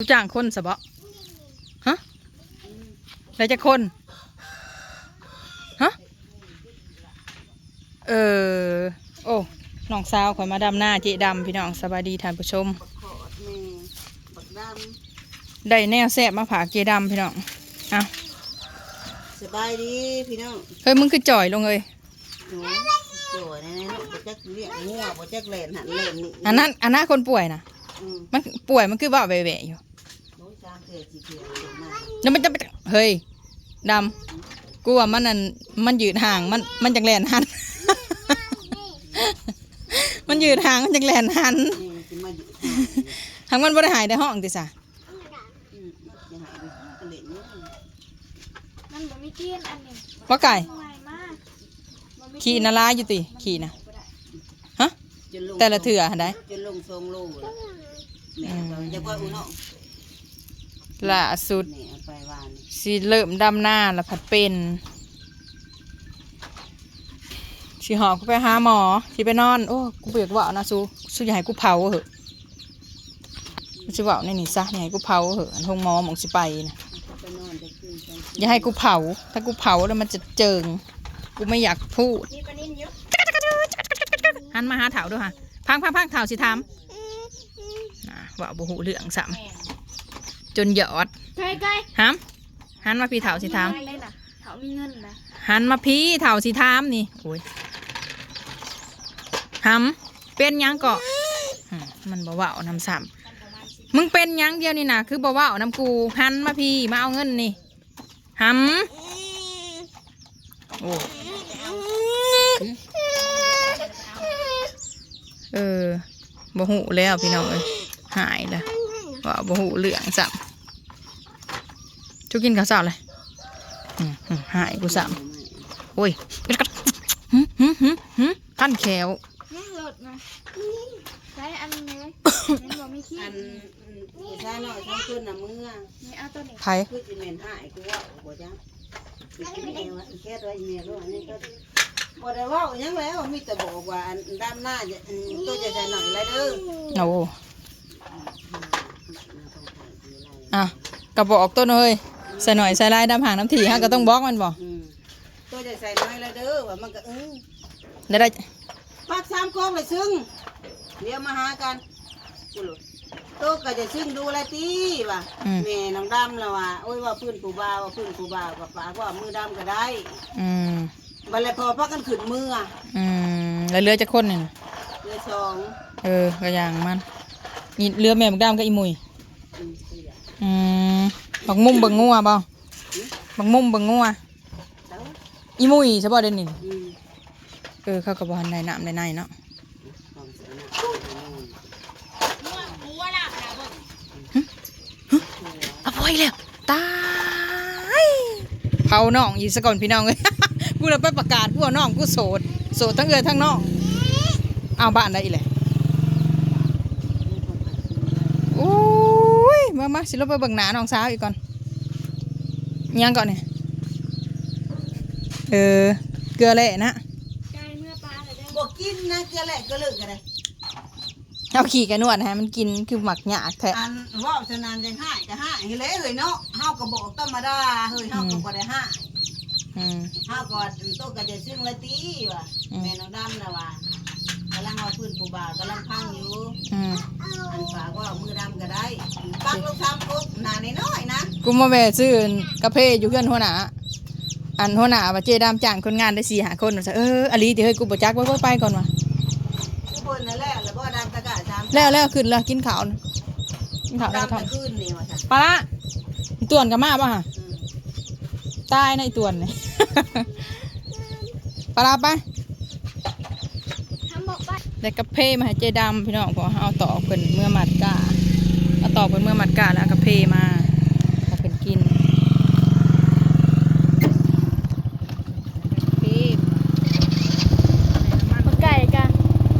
รู้จ้างคนสะบะฮะแล้วจะคน ฮะ เออ โอ้ น้องสาวข่อยมาดำหน้าเจดำพี่น้องสบายดีท่านผู้ชมขอดแม่บักดได้แนวแซ่บมาผากเจดำพี่น้อง เอาำสบายดีพี่น้อง เฮ้ยมึงคือจ่อยลงเลยหนูสวยนะลูกบ่จักเลี้ยงงัวบ่จักเล่นหันเล่นนี่อันนั้นอันนั้นคนป่วยนะอืมมันป่วยมันคือว่าแหวะๆอยู่ โอ้ยจามเกลือจีเกลือเก่งมาแล้วมันจะไปเฮ้ยดำกูว่ามันนั่นมันยืดห่างมันมันจังแลนหัน มันยืดห่างมันจังแลนหันนี่สิมาอยู่ทางมันบ่ได้หายในห้องติสะอืมอย่าหายดูก็เล่นนี่มันบ่มีกินอันนี้ว่าไก่ทำไมมากบ่มีขี่นาลาอยู่ติขี่นะฮะจนลงแต่ละเถื่อหันได้จนลงทรงโลลยแม่ก็จะว่าอุ้น้อง ล่าสุดแม่เอาไปวานสิเริ่มดำหน้าแล้วผัดเป็นสิหอบกูไปหาหมอสิไปนอน โอ้กูเบียกว่านะซูซูอย่าให้กูเผาเหอะกูสิว่าในนี่ซะอย่าให้กูเผาเหอะอันห้องหมอหมองสิไปนะเอาไปนอนจะคืนไปอย่าให้กูเผา ถ้ากูเผาแล้วมันจะเจิง กูไม่อยากพูดนี่ปลานิ่นเยอะหันมาหาเถาด้วยค่ะพังพังพังเถาสิทามน่ะว่าบุหูเหลืองสาม จนหยอดใกล้ใกล้ฮัมหันมาพี่เถาสิทามเล่นน่ะเขามีเงินนะหันมาพี่เถาสิทามนี่โอ้ยฮัมเป็นหยังเกาะอืมมันบ่เว่าน้ำซ้ำมึงเป็นหยังเดียวนี่นะคือบ่เว่าน้ำกูหันมาพี่มาเอาเงินนี่ฮัมโอ้เออบ่หูแล้วพี่น้องเอ้ยหายแล้วว่าบ่หูเหลืองซ้ำ ชุกินข้าวเสาเลยอืมอืมหายกูซ้ำโอ้ยหึหึหึหึขั้นแขวนี่หลดนะใช้อันนี้มันบ่มีขี้อันผู้ชายน้อยทั้งคืนน่ะมึงอะนี่เอาตัวนี้ไผ่คือสิแม่นหายกูว่าบ่จังอีกแม่ว่าอีกแค่ตัวอีเมียด้วยอันนี้ก็บ่ได้เว้าหยังแล้วมีแต่บอกว่าอันดำหน้าจะอันตัวจะใส่หน่อยเลยเด้อโอ้อะกระบอกต้นเฮ้ย ใส่หน่อยใส่ลายดำหางน้ำถี่ฮะก็ต้องบล็อกมันบ่อืมตัวจะใส่น้อยเลยเด้อว่ามันก็เออได้ได้ปักสามกองเลยซึ่งเดี๋ยวมาหากันกูรู้ตัวก็จะซึ่งดูแลตีว่ะอืมแม่น้องดำแล้วว่าโอ้ยว่าพื้นกูบ่าวว่าพื้นกูบ่าวกับปากว่ามือดำก็ได้อืมบัดเลยพอพักกันขึ้นมืออะอืมแล้วเรือจะคนนี่นะเรือสองเออก็อย่างมันอีเรือแม่บักดำกับอีมุยอืมตัว อย่างอืมบักมุมบักงัวบ่บักมุมบักงัวเด้ออีมุยใช่ป่ะเด่นนี่อืมเออเขาก็บ่ทันได้น้ำได้ในเนาะของเสียนะเอาไว้แล้วตายเผาน้องอีกสก่อนพี่น้องเลยกูเลยไปประกาศกูว่าน้องกูโสดโสดทั้งเอือทั้งน้องเอาบ้านได้อีกเลยโอ้ย มามาสิเราไปเบิ่งหนาน้องสาวอีกก่อนอิหยังก่อนเนี่ยเออเกลือแหละนะใกล้เมื่อปลาเลยเด้อบอกกินนะเกลือแหละเกลือเลิกกันเลยเอาขี่กันนวดฮะมันกินคือหมักหยากแท้อันเว่าเท่านั้นยังให้ก็ให้เฮ้ยเลยเฮ้ยเนาะเฮาก็บอกธรรมดาเฮ้ยเฮาก็บ่ได้ให้อืมเฮาก็โตก็จะซึ่งละตีว่ะอืมแม่น้องดำนะว่ากำลังเอาพื้นปูบ่าวกำลังพังอยู่อืมอันฝากว่ามือดำก็ได้ปักลูกซ้ำปุ๊บหนาน้อยๆนะกูมาแวะซื้อกาแฟอยู่เพื่อนหัวหน้าอันหัวหน้าว่าเจดามจ้างคนงานได้สี่หาคนว่าซะเอออลีเดี๋ยวเฮ้ยกูบ่จักไว้ไว้ไปก่อนว่ะทุกคนนั่นแหละแล้วบ่ดำตะกะซ้ำแล้วแล้วขึ้นแล้วกินข้าวนะกินข้าวแล้วก็ดำทตะคืนนี่ว่าจ้ะำปลาละอีตวนกับมาป่ะฮะอืมตายในะอีตวนเนี่ย ปลาละไปทำบอกไปได้กาแฟมาให้เจดำพี่น้องพอเอาต่อเพิ่นเมื่อมัดกาเอาต่อเพิ่นเมื่อมัดกาแล้วกระเพมาให้เพิ่นกินกาแฟ มันไก่กัน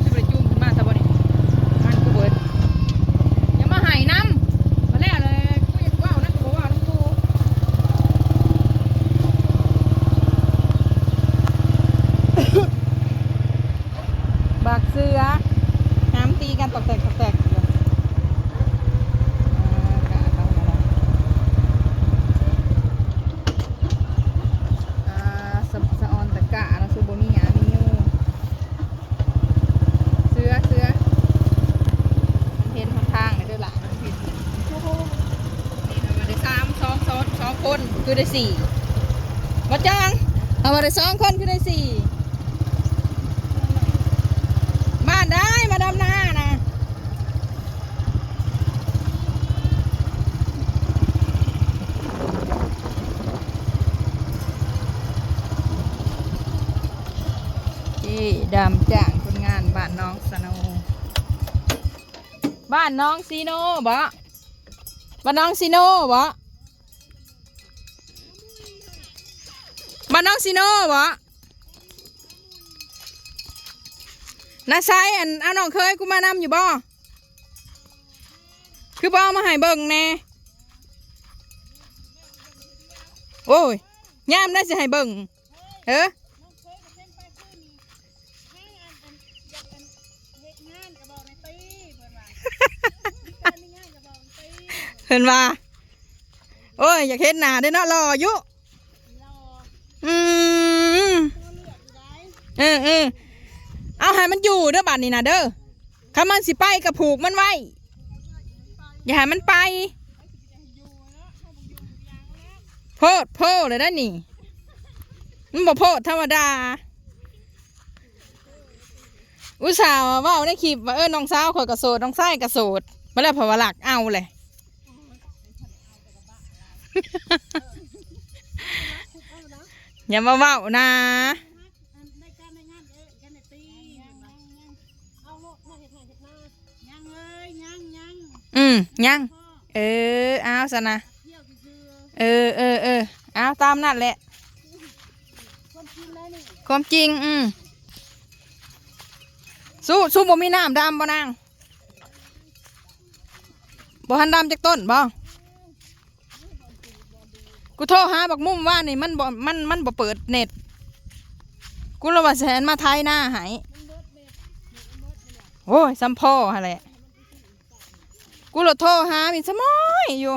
สิบเลยจุ่มขึ้นมาซะบ่นี่มันกูเบิดอย่ามาใหายน้ำมาแล้วเลยกูอยากว่าวนะกูบ่ว่าวน้ำกู บักเสือน้ำตีกันตอกแตกตอกแตกอยู่อ่า คือได้สี่มาจ้างเอามาได้สองคนคือได้สี่บ้านได้มาดำหน้านะที่ดำจ้างคนงานบ้านน้องสโนบ้านน้องซีโนบ่บ้านน้องซีโนบ่ บ้านน้องซีโนบ่นาไซอันเอาน้องเคยกูมานำอยู่บ่คือบ่เอามาให้เบิ่งแน่โอ้ยยามได้สิให้เบิ่งเฮ้อเห็นว่า โอ้ย อยากเห็นหน้าได้เนาะรออยู่ อืมเออเออเอาให้มันอยู่เด้อบัดนี้นะเด้อถ้ามันสิไปกับผูกมันไว้ อย่าให้มันไป โพดโพดเลยได้นี่ มันบ่โพดธรรมดา อุตส่าห์ว่าเว่าในคลิปว่าเออน้องสาวข่อยกระโสดน้องชายกระโสดมาแล้วเพอวหลักเอาเลย อย่ามาเว้านะอืมยังเออเอาสนะเออเออเออเอาตามนั่นแหละ ความจริงอืมสู้สู้บ่มีน้ำดำบ่นางบ่หันดำจากต้นบ่ กูโทรหาบักมุ่มว่านี่มันบ่มันมันบ่เปิดเน็ต กูระว่าแสนมาไทยหน้าหายโอ้ยซัมพ่อฮะแหละกูเลยโทรหามีสมอยอยู่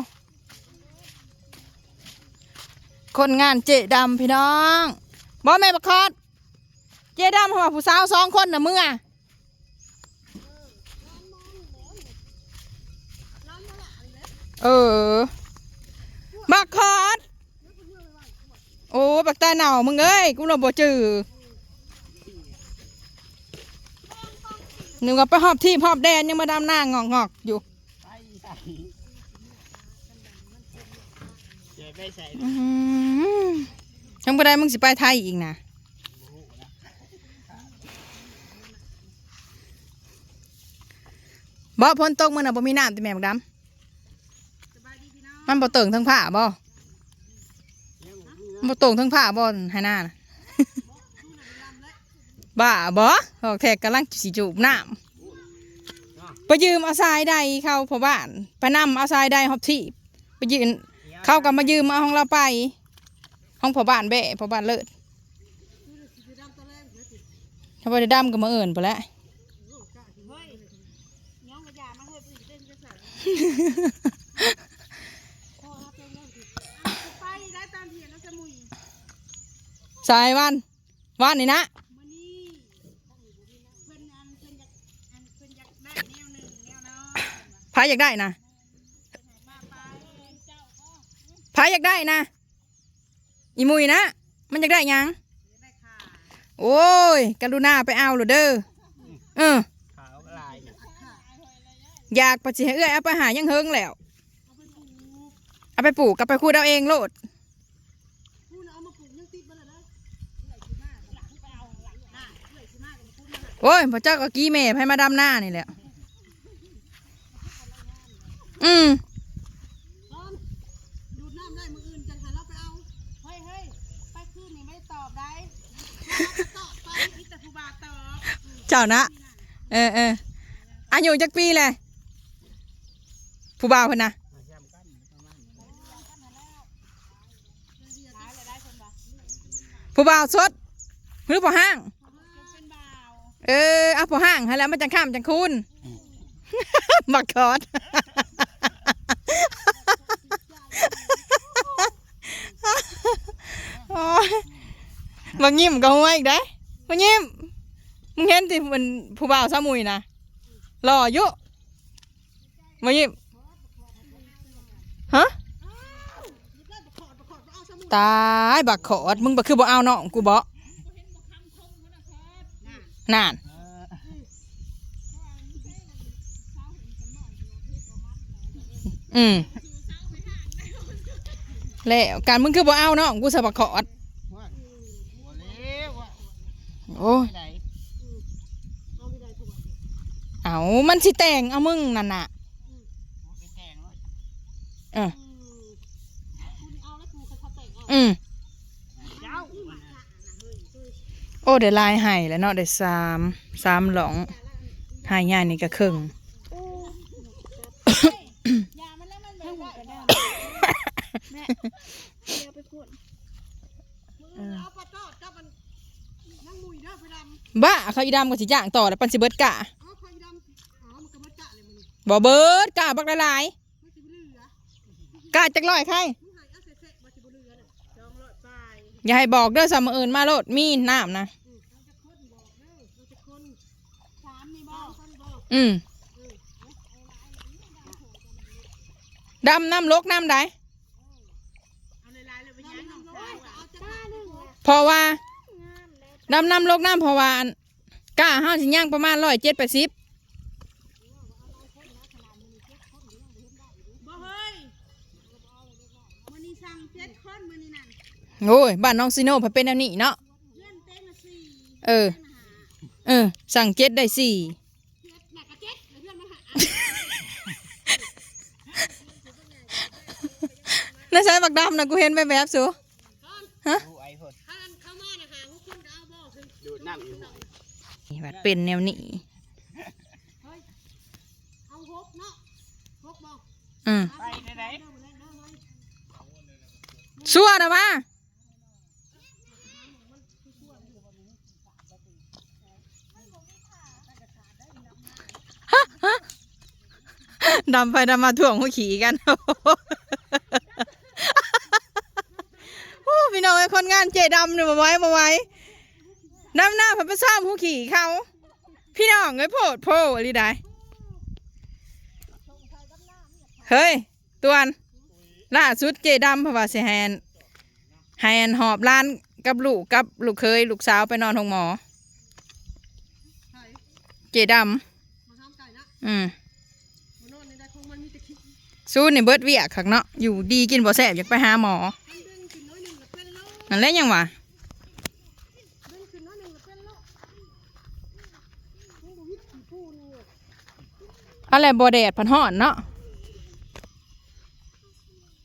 คนงานเจดำพี่น้องบ่แม่บักคอด เจดำเขาว่าผู้สาวสองคนน่ะมึงอะเออบักคอด โอ้บักตาหน่ามึงเอ้ยกูเราบ่จือนึกว่าไปหอบที่หอบแดนยังมาดำหน้างอกงอกอยู่ไปใส่เจ๊ไปใส่อื้อหือยังบ่ได้มึงสิไปไทยอีกนะบ่พ้นตกมันน่ะบ่มีน้ำติแม่บักดำมันบ่เติงทั้งผ้าบ่ บ่เติงทั้งผ้าบ่ให้หน้าน่ะบ้าบ่ออกแทกกำลังสิจูบน้ำไปยืมเอาทรายใดเข้าพ่อบ้านไปนำเอาทรายใดฮอบที่ไปยืนเขาก็มายืมมาห้องเราไป ห้องพ่อบ้านแบะพ่อบ้านเลิศถ้าไปได้ดำก็มาเอิ่นไปแล้ว ไปได้ตอนเถียงแล้วจะมุย สายวันวันนี่นะพานเพิ่นอยานนึ่นวน้อยายอยากได้นะมาไปเจ้าก็พายอยากได้นะ อีมุยนะ มันอยากได้ยังโอ้ยกรุณาไปเอาหรือเด้อเอออยากปฏิให้เอื้อยเอาไปหายังเฮิงแล้ว เอาไปปลูกกับไปคูดเอาเองโลด โอ้ยพระเจ้าก็กี้แม่ให้มาดำหน้านี่แหละ อืมตอนดูดน้ำได้มื้ออื่นจังหันเราไปเอา เฮ้ยเฮ้ยไปคืนนี่ไม่ได้ตอบได้ตอบไปมีแต่ผู้บ่าวตอบ เจ้านะ เออเอออายุจักปีเลยผู้บ่าวคนนะมาย้ำกันประมาณนี้ผู้บ่าวสดหรือผู้ห้างเป็นบ่าว เออเอาผู้ห้างให้แล้วมันจังข้ามจังคุณบักคอดโอ้ยบักยิ้มก็หัวอีกได้บักยิ้มมึงเห็นที่มันผู้บ่าวสามุยนะหล่ออยุบักยิ้มฮะนี่ก็จะตายบักขอดมึงบ่คือบ่เอาน้องกูบ่ นานเอออืมแล้วการมึงคือบ่เอาน้องกูสะบักขอดว่าบ่แล้วว่าโอ้ยไม่ได้เอามันสิแต่งเอามึงนั่นน่ะบ่ไปแต่งเลยเออคุณเอาแล้วกูเขาเขาแต่งเอาอืม เจ้า โอ้เดี๋ยวลายให้แล้วเนาะเดี๋ยวสามสามหลองห้ย่ายนี่ก็ครึ่งแม่ได้แม่เดี๋ยวดบ้าเขาอีดำกับสิจ้างต่อแล้วปันสิเบิดกะเอาไปดกะเบ่เบิดกะบักละลายกะจักร้อยใครมึงหายเอาเสร็จๆมาสิบเรือเนี่ยจองรถไปอย่าให้บอกเด้อสามออื่นมาโลดมีน้ำนะคนบอกเด้อเราจะคนสามนี่บอกคนบ อกอืมดำน้ำลกน้ำใดเอาในลายเลยไปย่างน้องสาวเอาจะบ้าหนึ่งเพราะว่าดำน้ำลกน้ำเพราะว่าอันกะห้าสิย่างประมาณร้อยเจ็ดแปดสิบบ่เฮ้ยมันนี่สั่งเจ็ดคนมันนี่นั่นโอ้ยบ้านน้องซีโน่เพิ่นเป็นแนวนี้เนาะเลื่อนเต้นมาสี่เออ เออ สั่งเจ็ดได้สี่ เจ็ดหนักกะเจ็ดเลื่อนมาหา น่าใช้บักดำนะกูเห็นไปแบบสูฮะดูไอ้พดข้าเข้ามานะหาพวกคุณก็เอาบ่คือดูดน้ำอยู่นี่บัดเป็นแนวนี้เฮ้ยเอาหกเนาะหกบ่อืมไปได้ไหนเด้อมาเด้อเด้อมาชั่วนะมาดำไปดำมาถ่วงหัวขี่กัน โอ้ พี่น้องไอ้คนงานเจดำเนี่ยมาไว้มาไว้น้ำหน้าพันไปซ้ำหัวขี่เขา พี่น้องไอ้โพดโพอะไรได้เฮ้ยตวนล่าสุดเจดำพระว่าสิแฮนแฮนหอบร้านกับลูกกับลูกเคย ลูกสาวไปนอนห้องหมอ เจดำอืมมานอนในใดของมันมีแต่ขี้สู้ในเบิร์ดเวียคักเนาะอยู่ดีกินบ่แซ่บอยากไปหาหมอ นโลนั่นแหละยังวะดึงขึ้นน้อยหนึ่งแล้วเป็นโลมึงบ่วิทย์ขี้ผู้นี่อะไรบ่แดดพันห่อนเนาะ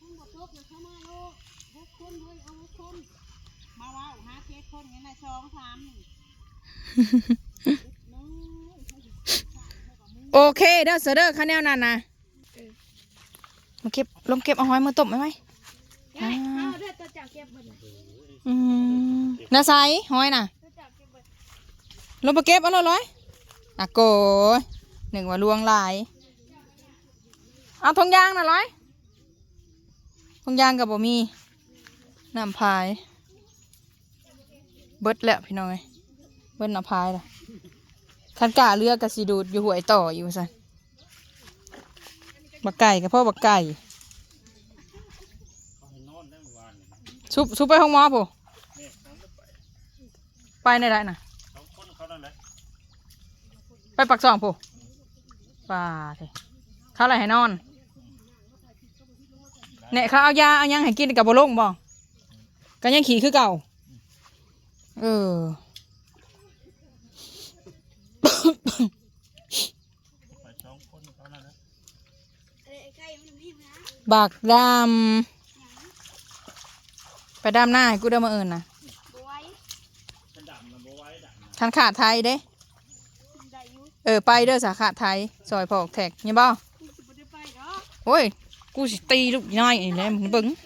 มึงบ่ตกนะเข้ามาโลหกคนเฮ้ยเอาหกคนมาว้าวหาเจ็ดคนงั้นน่ะสองสามหนึ่งโอเคเด้อเสอเด้อข้าแนวนั้นนะมาเก็บลมเก็บเอาหอยมาต้มไหมไหมเอาเด้อตัวจับเก็บเบิดเลย อืมนาไซหอยน่ะตัวจับก็บเบิดลงไปเก็บเอาเลยร้อยอะโกยหนึ่งว่าลวงลาย เอาทงยางน่ะร้อยทงยางกับบ่มีน้ำพาย เบิดแล้วพี่น้อยเบิดน้ำพายละคันกาเรือกระสีดูดอยู่หวยต่ออยู่สันบักไก่กับพ่อบักไก่ซุปซุปไปห้องหมอผู้ ไปในไรน่ะไปปักซองผู้ป่าเถอะเขาอะไรให้นอนเนี่ยเขาเอายาเอายังให้กินกับบโลงบ่ก็ยังขี่คือเก่า เออบักดำไปดำหน้าให้กูเดินมาเอิญนะ ทันขาดไทยเด้ ได้อยู่เออไปเด้อสาขาไทยซอยพอกแท็กเนี่ยบ่ กูสิบ่ได้ไปดอก โอ้ย กูสิตีลูกน้อยนี่แหละมึงเบิ่งเ